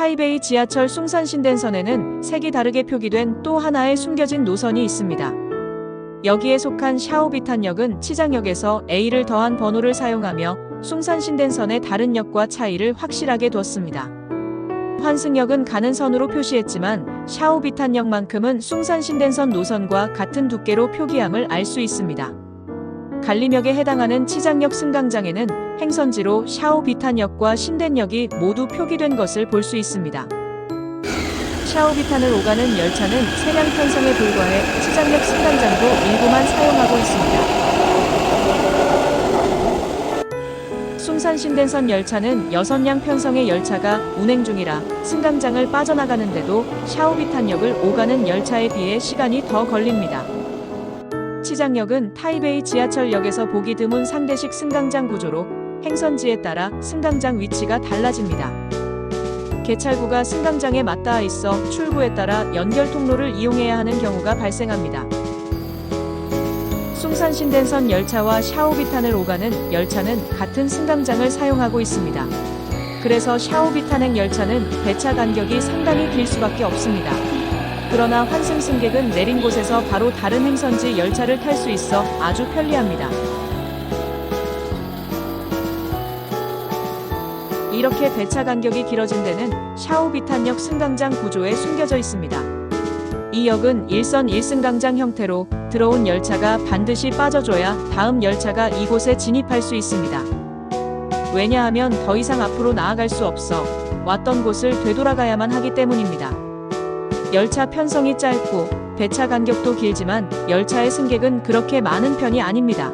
타이베이 지하철 숭산신den선에는 색이 다르게 표기된 또 하나의 숨겨진 노선이 있습니다. 여기에 속한 샤오비탄역은 치장역에서 A를 더한 번호를 사용하며 숭산신den선의 다른 역과 차이를 확실하게 뒀습니다. 환승역은 가는 선으로 표시했지만 샤오비탄역만큼은 숭산신den선 노선과 같은 두께로 표기함을 알 수 있습니다. 갈림역에 해당하는 치장역 승강장에는 행선지로 샤오비탄역과 신덴역이 모두 표기된 것을 볼 수 있습니다. 샤오비탄을 오가는 열차는 세량 편성에 불과해 치장역 승강장도 일부만 사용하고 있습니다. 숭산신den선 열차는 6량 편성의 열차가 운행 중이라 승강장을 빠져나가는데도 샤오비탄역을 오가는 열차에 비해 시간이 더 걸립니다. 치장역은 타이베이 지하철역에서 보기 드문 상대식 승강장 구조로 행선지에 따라 승강장 위치가 달라집니다. 개찰구가 승강장에 맞닿아 있어 출구에 따라 연결 통로를 이용해야 하는 경우가 발생합니다. 숭산신den선 열차와 샤오비탄을 오가는 열차는 같은 승강장을 사용하고 있습니다. 그래서 샤오비탄행 열차는 배차 간격이 상당히 길 수밖에 없습니다. 그러나 환승 승객은 내린 곳에서 바로 다른 행선지 열차를 탈 수 있어 아주 편리합니다. 이렇게 배차 간격이 길어진 데는 샤오비탄역 승강장 구조에 숨겨져 있습니다. 이 역은 일선 1승강장 형태로 들어온 열차가 반드시 빠져줘야 다음 열차가 이곳에 진입할 수 있습니다. 왜냐하면 더 이상 앞으로 나아갈 수 없어 왔던 곳을 되돌아가야만 하기 때문입니다. 열차 편성이 짧고 배차 간격도 길지만 열차의 승객은 그렇게 많은 편이 아닙니다.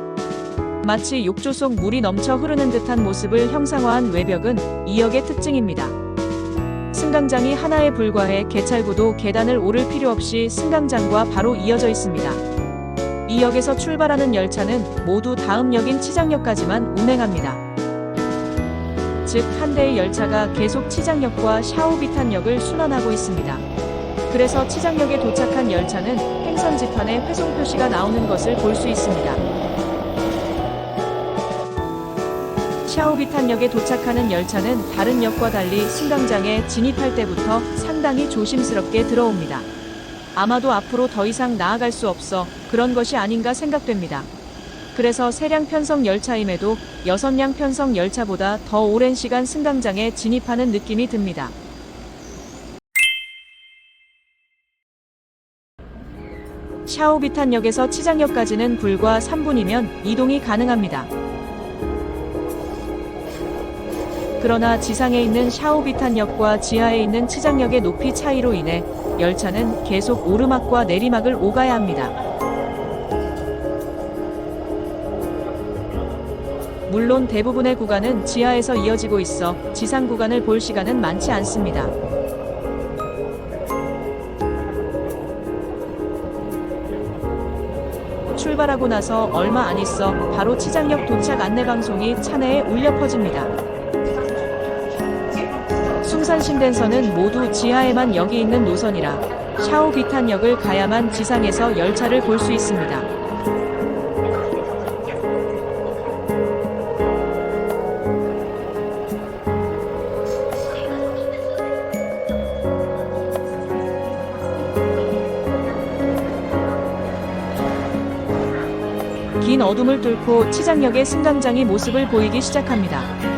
마치 욕조 속 물이 넘쳐 흐르는 듯한 모습을 형상화한 외벽은 이 역의 특징입니다. 승강장이 하나에 불과해 개찰구도 계단을 오를 필요 없이 승강장과 바로 이어져 있습니다. 이 역에서 출발하는 열차는 모두 다음 역인 치장역까지만 운행합니다. 즉, 한 대의 열차가 계속 치장역과 샤오비탄역을 순환하고 있습니다. 그래서 치장역에 도착한 열차는 행선 지판에 회송 표시가 나오는 것을 볼 수 있습니다. 샤오비탄역에 도착하는 열차는 다른 역과 달리 승강장에 진입할 때부터 상당히 조심스럽게 들어옵니다. 아마도 앞으로 더 이상 나아갈 수 없어 그런 것이 아닌가 생각됩니다. 그래서 세량 편성 열차임에도 6량 편성 열차보다 더 오랜 시간 승강장에 진입하는 느낌이 듭니다. 샤오비탄역에서 치장역까지는 불과 3분이면 이동이 가능합니다. 그러나 지상에 있는 샤오비탄역과 지하에 있는 치장역의 높이 차이로 인해 열차는 계속 오르막과 내리막을 오가야 합니다. 물론 대부분의 구간은 지하에서 이어지고 있어 지상 구간을 볼 시간은 많지 않습니다. 출발하고 나서 얼마 안 있어 바로 치장역 도착 안내 방송이 차내에 울려 퍼집니다. 숭산신den선은 모두 지하에만 역이 있는 노선이라 샤오비탄역을 가야만 지상에서 열차를 볼 수 있습니다. 긴 어둠을 뚫고 치장역의 승강장이 모습을 보이기 시작합니다.